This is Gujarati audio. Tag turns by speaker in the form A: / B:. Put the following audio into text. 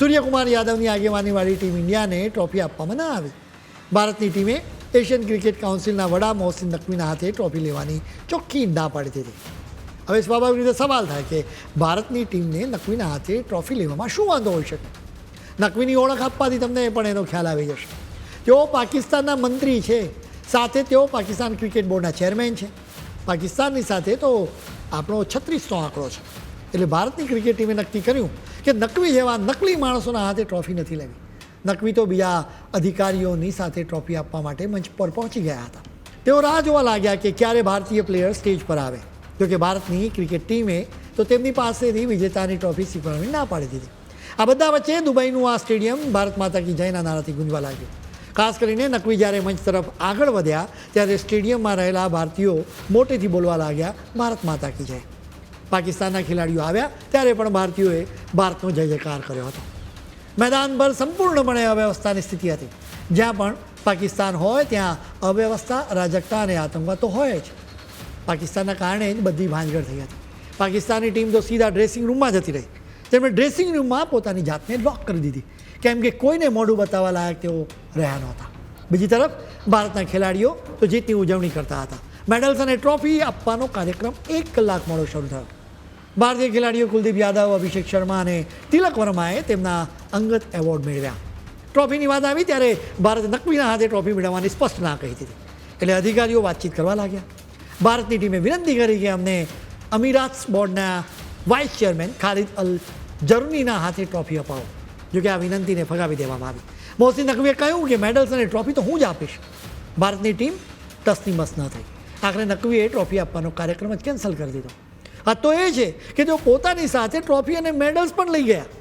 A: સૂર્યકુમાર યાદવની આગેવાનીવાળી ટીમ ઇન્ડિયાને ટ્રોફી આપવામાં ન આવી. ભારતની ટીમે એશિયન ક્રિકેટ કાઉન્સિલના વડા મોહસિન નકવીના હાથે ટ્રોફી લેવાની ચોખ્ખી ના પાડી દીધી. હવે સ્વાભાવિક રીતે સવાલ થાય કે ભારતની ટીમને નકવીના હાથે ટ્રોફી લેવામાં શું વાંધો હોઈ શકે? નકવીની ઓળખ આપવાથી તમને પણ એનો ખ્યાલ આવી જશે. તેઓ પાકિસ્તાનના મંત્રી છે. સાથે તેઓ પાકિસ્તાન ક્રિકેટ બોર્ડના ચેરમેન છે. પાકિસ્તાનની સાથે તો આપણો છત્રીસનો આંકડો છે. એટલે ભારતની ક્રિકેટ ટીમે નક્કી કર્યું કે નકવી જેવા નકલી માણસોના હાથે ટ્રોફી નથી લેવી. નકવી તો બીજા અધિકારીઓની સાથે ટ્રોફી આપવા માટે મંચ પર પહોંચી ગયા હતા. તેઓ રાહ જોવા લાગ્યા કે ક્યારે ભારતીય પ્લેયર સ્ટેજ પર આવે. જોકે ભારતની ક્રિકેટ ટીમે તો તેમની પાસેથી વિજેતાની ટ્રોફી સ્વીકારવી ના પાડી દીધી. આ બધા વચ્ચે દુબઈનું આ સ્ટેડિયમ ભારત માતા કી જયના નારાથી ગુંજવા લાગ્યું. ખાસ કરીને નકવી જ્યારે મંચ તરફ આગળ વધ્યા, ત્યારે સ્ટેડિયમમાં રહેલા ભારતીયો મોટેથી બોલવા લાગ્યા, ભારત માતા કી જય. પાકિસ્તાનના ખેલાડીઓ આવ્યા, ત્યારે પણ ભારતીયોએ ભારતનો જય જયકાર કર્યો હતો. મેદાન પર સંપૂર્ણપણે અવ્યવસ્થાની સ્થિતિ હતી. જ્યાં પણ પાકિસ્તાન હોય, ત્યાં અવ્યવસ્થા, અરાજકતા અને આતંકવાદ તો હોય જ. પાકિસ્તાનના કારણે જ બધી ભાંજગડ થઈ હતી. પાકિસ્તાનની ટીમ તો સીધા ડ્રેસિંગ રૂમમાં જતી રહી. તેમણે ડ્રેસિંગ રૂમમાં પોતાની જાતને લોક કરી દીધી. કેમ કે કોઈને મોઢું બતાવવા લાયક તેઓ રહ્યા નહોતા. બીજી તરફ, ભારતના ખેલાડીઓ તો જીતની ઉજવણી કરતા હતા. મેડલ્સ અને ટ્રોફી આપવાનો કાર્યક્રમ એક કલાક મોડો શરૂ થયો. ભારતીય ખેલાડીઓ કુલદીપ યાદવ, અભિષેક શર્મા અને તિલક વર્માએ તેમના અંગત એવોર્ડ મેળવ્યા. ટ્રોફીની વાત આવી ત્યારે ભારત નકવીના હાથે ટ્રોફી મેળવવાની સ્પષ્ટ ના કહી દીધી. એટલે અધિકારીઓ વાતચીત કરવા લાગ્યા. ભારતની ટીમે વિનંતી કરી કે અમને અમીરાત્સ બોર્ડના વાઇસ ચેરમેન ખાલિદ અલ જરુનીના હાથે ટ્રોફી અપાવો. જોકે આ વિનંતીને ફગાવી દેવામાં આવી. મોહસિન નકવીએ કહ્યું કે મેડલ્સ અને ટ્રોફી તો હું જ આપીશ. ભારતની ટીમ તસ્તીમસ ન થઈ. આખરે નકવીએ ટ્રોફી આપવાનો કાર્યક્રમ જ કેન્સલ કરી દીધો. આ તો એ છે કે જો પોતાની સાથે ટ્રોફી અને મેડલ્સ પણ લઈ ગયા.